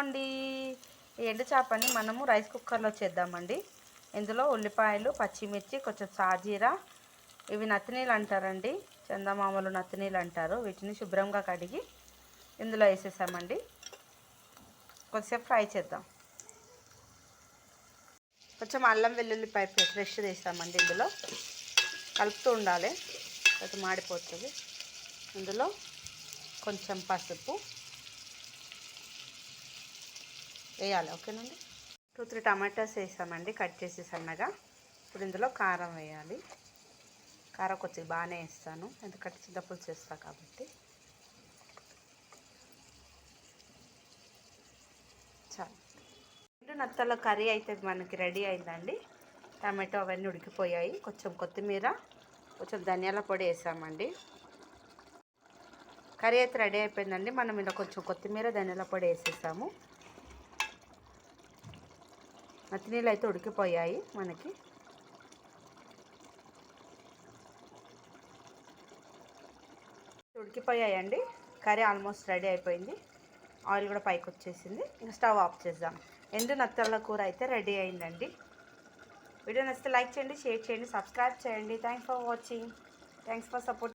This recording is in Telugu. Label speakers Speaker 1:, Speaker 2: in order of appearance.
Speaker 1: అండి ఈ ఎండు చేపని మనము రైస్ కుక్కర్లో చేద్దామండి. ఇందులో ఉల్లిపాయలు పచ్చిమిర్చి కొంచెం సాజీరా. ఇవి నత్తినీళ్ళు అంటారండి. చందమామలు నత్తినీళ్ళు అంటారు. వీటిని శుభ్రంగా కడిగి ఇందులో వేసేసామండి. కొద్దిసేపు ఫ్రై చేద్దాం. కొంచెం అల్లం వెల్లుల్లిపాయ ఫ్రెష్ వేసామండి ఇందులో. కలుపుతూ ఉండాలి. కొంచెం మాడిపోతుంది. ఇందులో కొంచెం పసుపు వేయాలి ఓకేనండి టూ త్రీ టమాటాస్ వేసామండి కట్ చేసి సన్నగా. ఇప్పుడు ఇందులో కారం వేయాలి. కారం కొద్దిగా బాగానే వేస్తాను ఎందుకంటే చింతపులుసు చేస్తాను కాబట్టి. చాలు. రెండు నత్తల కర్రీ అయితే మనకి రెడీ అయిందండి. టమాటో అవన్నీ ఉడికిపోయాయి. కొంచెం కొత్తిమీర కొంచెం ధనియాల పొడి వేసామండి. కర్రీ అయితే రెడీ అయిపోయిందండి. మనం ఇలా కొంచెం కొత్తిమీర ధనియాల పొడి వేసేసాము. మత్తినీళ్ళు అయితే ఉడికిపోయాయి మనకి. ఉడికిపోయాయండి. కర్రీ ఆల్మోస్ట్ రెడీ అయిపోయింది. ఆయిల్ కూడా పైకి వచ్చేసింది. ఇంకా స్టవ్ ఆఫ్ చేద్దాం. ఎండు నత్తల కూర అయితే రెడీ అయిందండి. వీడియో నచ్చితే లైక్ చేయండి షేర్ చేయండి సబ్స్క్రైబ్ చేయండి. Thanks for watching thanks for support